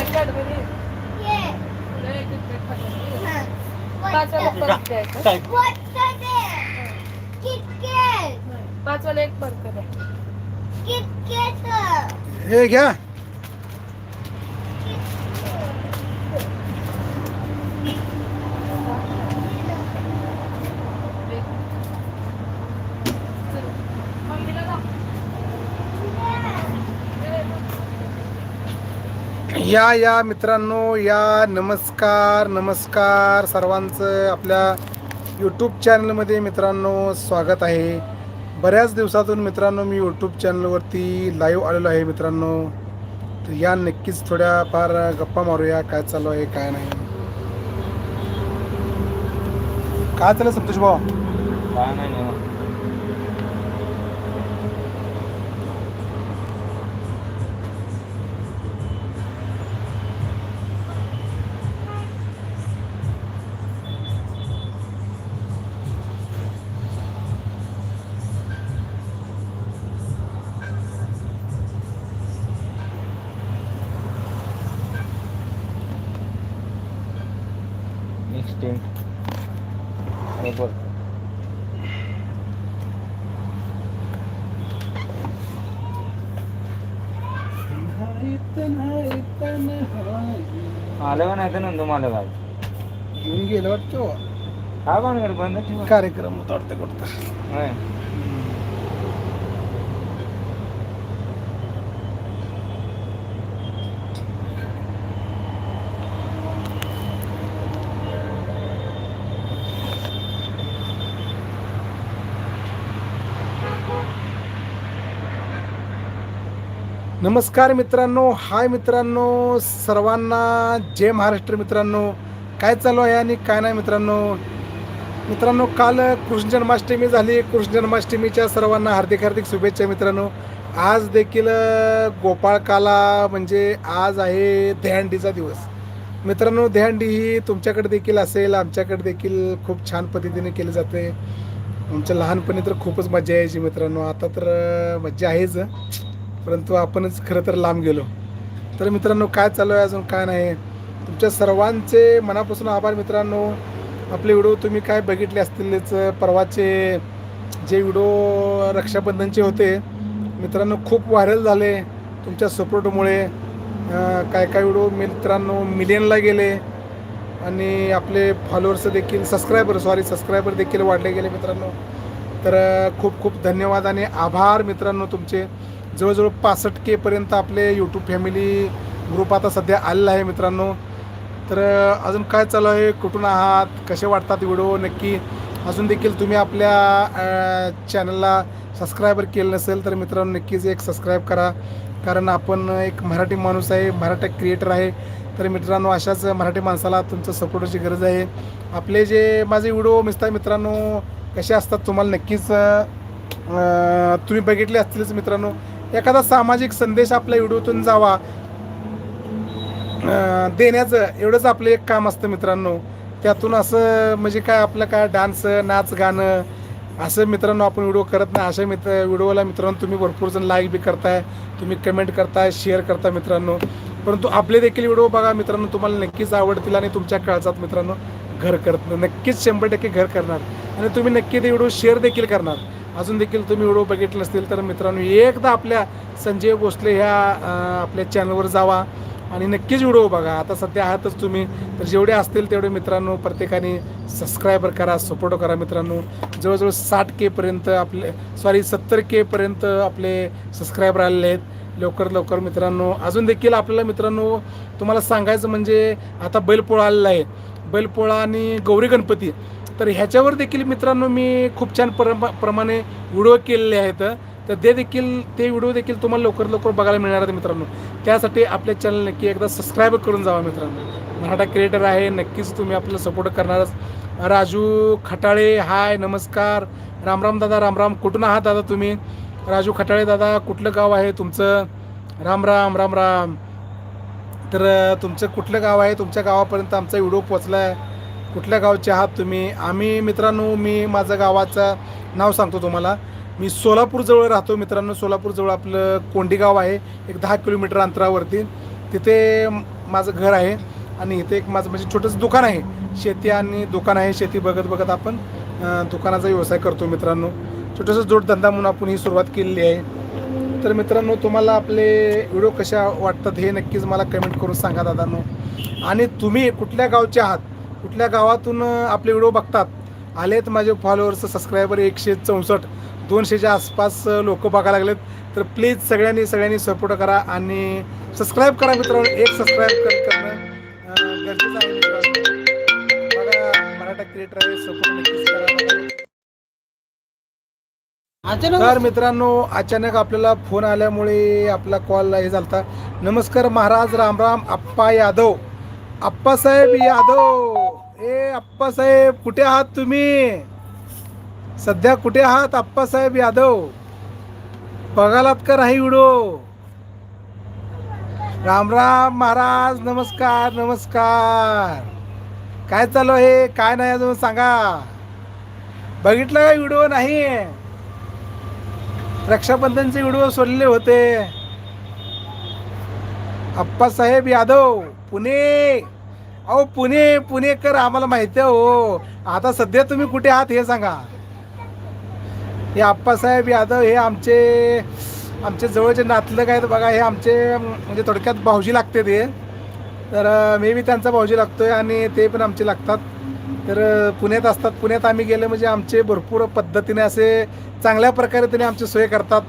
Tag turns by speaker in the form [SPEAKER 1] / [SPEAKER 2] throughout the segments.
[SPEAKER 1] पाचवाला एक एक plate पाठवते वाला परत द्यायचं
[SPEAKER 2] काय
[SPEAKER 1] पाच वाला एक बर्गर आहे
[SPEAKER 3] हे घ्या
[SPEAKER 1] मम्मीला दाखव.
[SPEAKER 3] या या मित्रांनो या नमस्कार नमस्कार सर्वांचं आपल्या यूट्यूब चॅनलमध्ये मित्रांनो स्वागत आहे. बऱ्याच दिवसातून मित्रांनो मी यूट्यूब चॅनलवरती लाईव्ह आलेलो आहे मित्रांनो. तर या नक्कीच थोड्या फार गप्पा मारूया काय चालू आहे काय नाही. काय चालू संतोष भाऊ?
[SPEAKER 2] काय नाही Next tent. बरोबर आलं नाही तर नंदू मला काय
[SPEAKER 3] घेऊन गेलं वाटतं.
[SPEAKER 2] काय बनणार बंद
[SPEAKER 3] कार्यक्रम होता वाटतं कुठं नमस्कार मित्रांनो हाय मित्रांनो सर्वांना जय महाराष्ट्र मित्रांनो. काय चालू आहे आणि काय नाही मित्रांनो? मित्रांनो काल कृष्ण जन्माष्टमी झाली. कृष्ण जन्माष्टमीच्या सर्वांना हार्दिक हार्दिक शुभेच्छा मित्रांनो. आज देखील गोपाळकाला म्हणजे आज आहे दहंडीचा दिवस. मित्रांनो दहंडी ही तुमच्याकडे देखील असेल आमच्याकडे देखील खूप छान पद्धतीने केली जाते. आमच्या लहानपणी तर खूपच मजा यायची मित्रांनो. आता तर मज्जा आहेच. परंतु आपणच खरं तर लांब गेलो. तर मित्रांनो काय चालू आहे अजून काय नाही. तुमच्या सर्वांचे मनापासून आभार मित्रांनो. आपले व्हिडिओ तुम्ही काय बघितले असतीलच परवाचे जे व्हिडिओ रक्षाबंधनचे होते मित्रांनो खूप व्हायरल झाले तुमच्या सपोर्टमुळे. काय काय व्हिडिओ मित्रांनो मिलियनला गेले. आणि आपले फॉलोअर्स देखील सबस्क्रायबर सॉरी सबस्क्रायबर देखील वाढले गेले मित्रांनो. तर खूप खूप धन्यवाद आणि आभार मित्रांनो तुमचे. जवळजवळ पासष्ट केपर्यंत आपले यूट्यूब फॅमिली ग्रुप आता सध्या आलेला आहे मित्रांनो. तर अजून काय चालू आहे? कुठून आहात? कसे वाटतात व्हिडिओ? नक्की अजून देखील तुम्ही आपल्या चॅनलला सबस्क्रायबर केलं नसेल तर मित्रांनो नक्कीच एक सबस्क्राईब करा. कारण आपण एक मराठी माणूस आहे मराठी क्रिएटर आहे. तर मित्रांनो अशाच मराठी माणसाला तुमचं सपोर्टची गरज आहे. आपले जे माझे व्हिडिओ मिसता मित्रांनो कसे असतात तुम्हाला नक्कीच तुम्ही बघितले असतीलच मित्रांनो. एखादा सामाजिक संदेश आपल्या व्हिडिओतून जावा. देण्याचं एवढंच आपलं एक काम असतं मित्रांनो. त्यातून असं म्हणजे काय आपलं काय डान्स नाच गाणं असं मित्रांनो आपण व्हिडिओ करत नाही. अशा मित्र व्हिडिओला मित्रांनो तुम्ही भरपूर जण लाईक बी करताय तुम्ही कमेंट करताय शेअर करता मित्रांनो. परंतु आपले देखील व्हिडिओ बघा मित्रांनो तुम्हाला नक्कीच आवडतील आणि तुमच्या काळजात मित्रांनो घर करत नक्कीच शंभर टक्के घर करणार. आणि तुम्ही नक्की ते व्हिडिओ शेअर देखील करणार. अजून देखील तुम्ही व्हिडिओ बघितले असतील तर मित्रांनो एकदा आपल्या संजय भोसले ह्या आपल्या चॅनलवर जावा आणि नक्कीच व्हिडिओ बघा. आता सध्या आहातच तुम्ही तर जेवढे असतील तेवढे मित्रांनो प्रत्येकाने सबस्क्रायबर करा सपोर्ट करा मित्रांनो. जवळजवळ साठ केपर्यंत आपले सॉरी सत्तर केपर्यंत आपले सबस्क्रायबर आलेले आहेत. लवकर लवकर मित्रांनो अजून देखील आपल्याला मित्रांनो तुम्हाला सांगायचं म्हणजे आता बैलपोळा आलेला आहे. बैलपोळा आणि गौरी गणपती. तर ह्याच्यावर देखील मित्रांनो मी खूप छान प्रमा प्रमाणे व्हिडिओ केलेले आहेत. तर ते देखील ते व्हिडिओ देखील तुम्हाला लवकर लवकर बघायला मिळणार आहेत मित्रांनो. त्यासाठी आपल्या चॅनल नक्की एकदा सबस्क्राईब करून जावा मित्रांनो. मराठा क्रिएटर आहे नक्कीच तुम्ही आपलं सपोर्ट करणारच. राजू खटाळे हाय नमस्कार. राम राम दादा राम राम. कुठून आहात दादा तुम्ही? राजू खटाळे दादा कुठलं गाव आहे तुमचं? राम राम राम राम. तर तुमचं कुठलं गाव आहे? तुमच्या गावापर्यंत आमचा व्हिडिओ पोचला आहे कुठल्या गावचे आहात तुम्ही? आम्ही मित्रांनो मी माझं गावाचं नाव सांगतो तुम्हाला. मी सोलापूरजवळ राहतो मित्रांनो. सोलापूरजवळ आपलं कोंडी गाव आहे. एक दहा किलोमीटर अंतरावरती. तिथे माझं घर आहे आणि इथे एक माझं म्हणजे छोटंसं दुकान आहे. शेती आणि दुकान आहे. शेती बघत बघत आपण दुकानाचा व्यवसाय करतो मित्रांनो. छोटंसं जोडधंदा म्हणून आपण ही सुरुवात केलेली आहे. तर मित्रांनो तुम्हाला आपले व्हिडिओ कशा वाटतात हे नक्कीच मला कमेंट करून सांगा दादांनो. आणि तुम्ही कुठल्या गावचे आहात? कुठल्या गावातून आपले व्हिडिओ बघतात आलेत माझे फॉलोअर्स सबस्क्रायबर एकशे चौसष्ट. दोनशेच्या आसपास लोक बघायला लागलेत. तर प्लीज सगळ्यांनी सगळ्यांनी सपोर्ट करा आणि सबस्क्राईब करा मित्रांनो. एक सबस्क्राईब कर करणं गरजेचं आहे मराठा क्रिएटर सपोर्ट तर मित्रांनो अचानक आपल्याला फोन आल्यामुळे आपला कॉल हे झालता. नमस्कार महाराज राम राम आप्पा यादव. आप्पासाहेब यादव. आप्पासाहेब कुठे आहात तुम्ही? सध्या कुठे आहात आप्पासाहेब यादव? बघालात का नाही व्हिडिओ? राम राम महाराज नमस्कार नमस्कार. काय चालू आहे? काय नाही अजून सांगा. बघितलं का व्हिडिओ? नाही. रक्षाबंधनचे व्हिडिओ सोडलेले होते. अप्पासाहेब यादव पुणे. अहो पुणे पुणेकर आम्हाला माहिती आहे हो. आता सध्या तुम्ही कुठे आहात हे सांगा. हे आप्पासाहेब यादव हे आमचे आमचे जवळचे नातलग आहेत बघा हे आमचे म्हणजे थोडक्यात भाऊजी लागते ते. तर मे बी त्यांचा भाऊजी लागतोय आणि ते पण आमचे लागतात. तर पुण्यात असतात. पुण्यात आम्ही गेले म्हणजे आमचे भरपूर पद्धतीने असे चांगल्या प्रकारे त्यांनी आमची सोय करतात.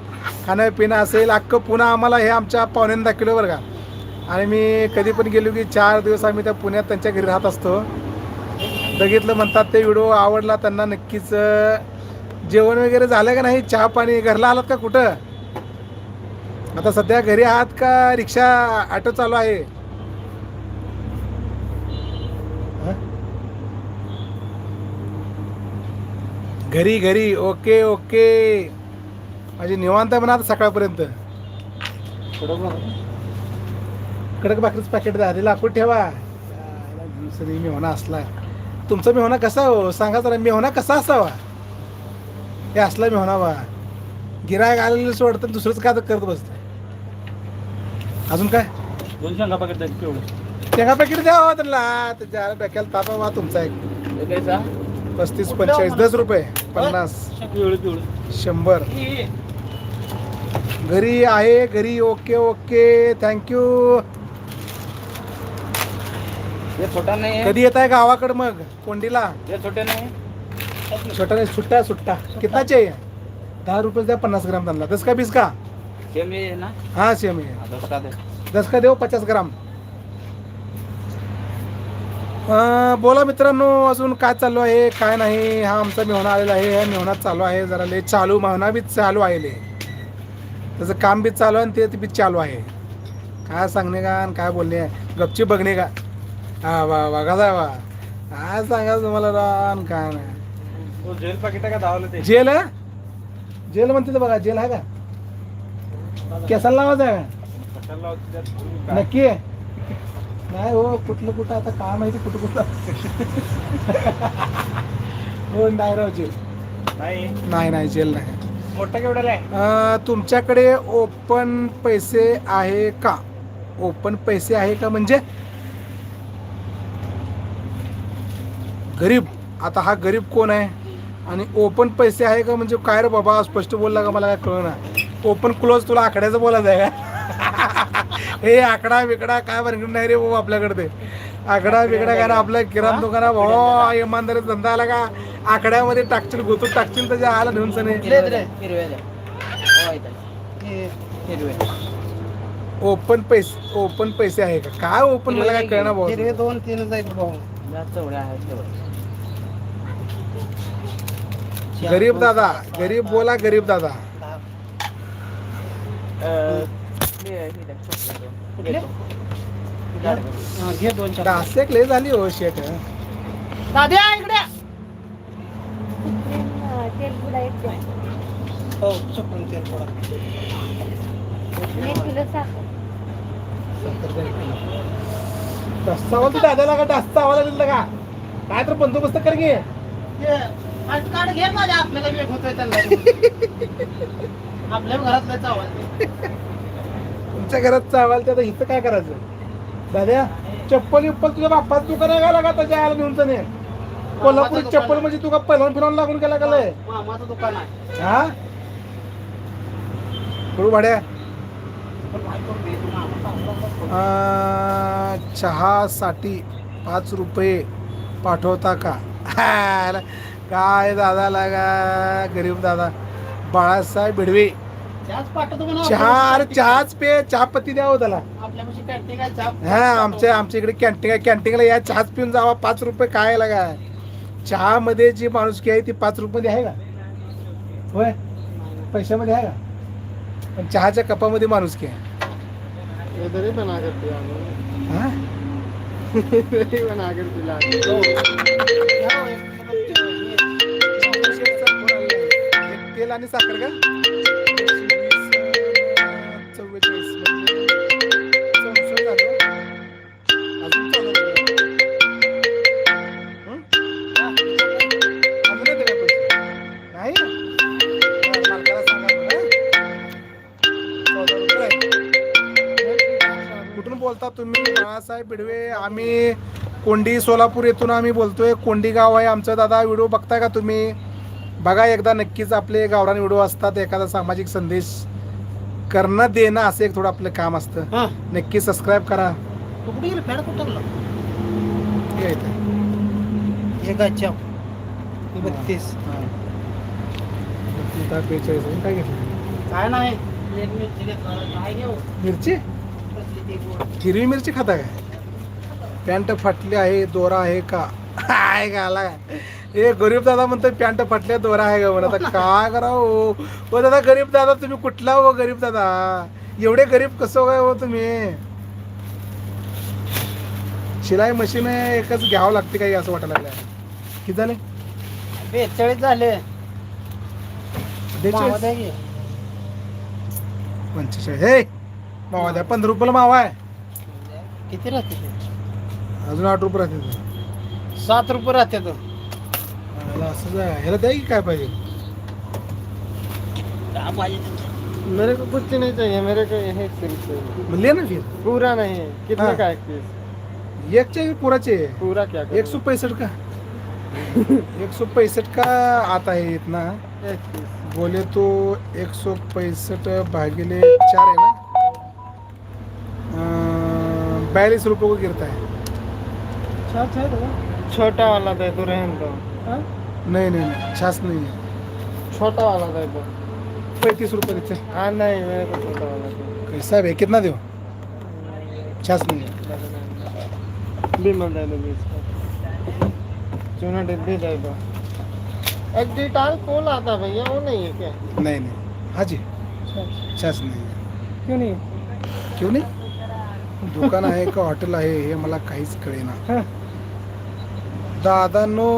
[SPEAKER 3] खाणं पिणं असेल अख्खं पुन्हा आम्हाला हे आमच्या पाहुण्यांनी दाखवलं बरं का. आणि मी कधी पण गेलो की चार दिवस आम्ही त्या पुण्यात त्यांच्या घरी राहत असतो. बघितलं म्हणतात ते व्हिडिओ आवडला त्यांना नक्कीच जेवण वगैरे झालं का नाही चहा पाणी घरला आलात का कुठं? आता सध्या घरी आहात का रिक्षा ऑटो चालू आहे? घरी घरी ओके ओके. माझी निवांत म्हणा सकाळपर्यंत. कडक भाकरीच पॅकेट द्या आधी लाकूड ठेवा. दुसरी मेहना असला. तुमचा मेहना कसा हो? सांगा जरा मेहना कसा असावा? हे असला मेहना बा. गिरायक आलेलं सोडतं दुसरंच काय तर करत बसतं अजून काय?
[SPEAKER 2] दोन शेंगा पाकिट द्यायची केवढं
[SPEAKER 3] शेंगा पॅकेट द्या हो त्याला त्याच्या डोक्याला तापा वा तुमचा एक. पस्तीस पंचेचाळीस दस रुपये पन्नास. शंभर. घरी आहे घरी ओके ओके. थँक्यू
[SPEAKER 2] हे छोटा नाही आहे
[SPEAKER 3] कधी येत आहे गावाकडं मग? कोंडीला?
[SPEAKER 2] हे छोटे नाही
[SPEAKER 3] छोटा नाही सुट्टा सुट्टा. कितनाचे दहा रुपये द्या पन्नास ग्राम त्यांना. दस का बीस का
[SPEAKER 2] हे मी आहे ना?
[SPEAKER 3] हाँ सेम है
[SPEAKER 2] हा, दसरा दे.
[SPEAKER 3] दस का देऊ पचास ग्राम? अं, बोला मित्रांनो अजून काय चालू आहे काय नाही हा आमचा मेहना आलेला आहे हा मेहना चालू आहे जरा लय चालू मेहना बी चालू आहे ले त्याचं काम बी चालू आहे आणि ते बी चालू आहे. काय सांगणे का आणि काय बोलणे गपची बघणे का हा वा वा कसा वा? काय सांगा तुम्हाला रान काय नाही.
[SPEAKER 2] जेल पाकिट का धावलं ते?
[SPEAKER 3] जेल? जेल म्हणते तर बघा जेल आहे का? केसाला लावायचं आहे का?
[SPEAKER 2] कशाला लावते त्यात? तुम्ही काय?
[SPEAKER 3] नक्की आहे. नाही हो कुठलं कुठं आता काय माहिती कुठं कुठं. हो नाही राव जेल.
[SPEAKER 2] नाही?
[SPEAKER 3] नाही नाही जेल नाही.
[SPEAKER 2] मोठा केवढ्याला आहे
[SPEAKER 3] अं, तुमच्याकडे ओपन पैसे आहे का? ओपन पैसे आहे का म्हणजे गरीब आता हा गरीब कोण आहे? आणि ओपन पैसे आहे का? म्हणजे काय रे बाबा? स्पष्ट बोलला का? मला काय कळणार ओपन क्लोज तुला आकड्याचं बोलायचं आहे का? हे आकडा बिकडा काय बनगड नाही रे बाबा आपल्याकडे ते. आकडा बिकडा काय ना आपल्या किराणा दुकाना भाऊ इमानदारी धंदा आला का? आकड्यामध्ये टाकशील गोतून टाकशील त्याच्या आला घेऊन सने. ओपन पैसे ओपन पैसे आहे का? काय ओपन मला काय कळणार भाऊ.
[SPEAKER 4] दोन तीन जाईल भाऊ.
[SPEAKER 3] गरीब दादा गरीब बोला गरीब दादा.
[SPEAKER 4] घे दोन चार
[SPEAKER 3] डासेक लय झाली हो शेट
[SPEAKER 4] दाद्या इकडे. हो चुकून तेल थोडा
[SPEAKER 3] दादाला का डासचा आवाज दिला का? काय तर बंदोबस्त कर घे
[SPEAKER 4] घे माझ्या आपल्याला वेग होतोय त्यांना. आपल्या
[SPEAKER 3] तुमच्या घरात चावाल तर इथं काय करायचं? दाद्या चप्पल विप्पल तुझ्या बाप्पाच दुकान आहे का लागा त्याच्या आला नेऊन त्याने? कोल्हापुरी चप्पल. म्हणजे तुका पहिला फिरवून लागून गेला का लय?
[SPEAKER 4] मामाचं दुकान आहे.
[SPEAKER 3] हा? करू भाड्या. चहासाठी पाच रुपये पाठवता का? काय दादा लागा गरीब दादा. बाळासाहेब भिडवे. चहा अरे चहाच पे चहापत्ती द्यावं त्याला. हा आमच्या आमच्या इकडे कॅन्टीन आहे. कॅन्टीनला या चहाच पिऊन जावा पाच रुपये काय लागा. चहामध्ये जी माणुसकी आहे ती पाच रुपये आहे का? होय? पैशामध्ये आहे का? पण चहाच्या कपामध्ये माणुसकी आहे. हा. तेल आणि साखर का चव्वेचाळीस म्हणजे चौसष्ट झालं. अजून आहे. नाही मालकाला सांगा कुठून बोलता तुम्ही बाळासाहेब बिडवे आम्ही कोंडी सोलापूर येथून आम्ही बोलतोय कोंडी गाव आहे आमचं दादा व्हिडिओ बघताय का तुम्ही बघा एकदा नक्कीच आपले गावरान व्हिडिओ असतात एखादा सामाजिक संदेश करणं देणं असं एक थोडं आपलं काम असतं. नक्की सबस्क्राईब करा.
[SPEAKER 4] तू कुठे गेली? फॅड कुठं टाकलं?
[SPEAKER 3] हे इथं.
[SPEAKER 4] एक अच्छा बत्तीस
[SPEAKER 3] हा. बत्तीस, दहा, बेचाळीस अजून काय घेतलं?
[SPEAKER 4] काय नाही. मिरची घेतलं काय घेऊ?
[SPEAKER 3] मिरची?
[SPEAKER 4] कसली ती गोड.
[SPEAKER 3] हिरवी मिरची खाता काय? पॅन्ट फाटली आहे दोरा आहे का? काय घाला. ए गरीब दादा म्हणतो पॅन्ट फाटल्या दोरा आहे का म्हणत. आता काय करावं हो? ओ दादा गरीब दादा तुम्ही कुठला हो गरीब दादा? एवढे गरीब कसं काय हो तुम्ही? शिलाई मशीन एकच घ्यावं लागते काही असं वाटायला लागलं किती झाले?
[SPEAKER 4] बेचाळीस झाले.
[SPEAKER 3] पंचेचाळीस. हे मावा द्या. पंधरा रुपयाला मावा आहे.
[SPEAKER 4] किती राहते ते?
[SPEAKER 3] अजून आठ रुपये राहते
[SPEAKER 4] सात रुपये राहते तो.
[SPEAKER 3] असं जा ह्याला द्या की काय पाहिजे
[SPEAKER 4] मेरे को कुछ नहीं चाहिए मेरे को यही सिर्फ़ चाहिए।
[SPEAKER 3] मग ले ना फिर?
[SPEAKER 4] पूरा नहीं है।
[SPEAKER 3] हाँ।
[SPEAKER 4] का एक पीस
[SPEAKER 3] एक पुराचे पूरा चाहिए?
[SPEAKER 4] पूरा क्या
[SPEAKER 3] एक सौ पैंसठ का। एक सौ पैंसठ का आता है इतना।
[SPEAKER 4] एक पीस
[SPEAKER 3] बोले तो एक सौ पैंसठ भागिले चार है ना? बयालीस रुपये को गिरता है।
[SPEAKER 4] छोटा वाला दे दो रहन दो।
[SPEAKER 3] नहीं नहीं नहीं. छाछ नहीं. है
[SPEAKER 4] छोटा वाला दे दो
[SPEAKER 3] पैंतीस रुपये देते.
[SPEAKER 4] हाँ नहीं मेरे को छोटा वाला दे
[SPEAKER 3] कैसा है कितना दो छाछ नहीं. है
[SPEAKER 4] बीमल दे दो बीस का चूना डिब्बी दे दो एक डिटाल कोल आता है भैया? वो नहीं है क्या
[SPEAKER 3] नहीं नहीं. हाँ जी. छाछ नहीं. है
[SPEAKER 4] क्यों नहीं?
[SPEAKER 3] क्यों नाही? दुकान आहे का हॉटेल आहे हे मला काहीच कळेना. दादांनो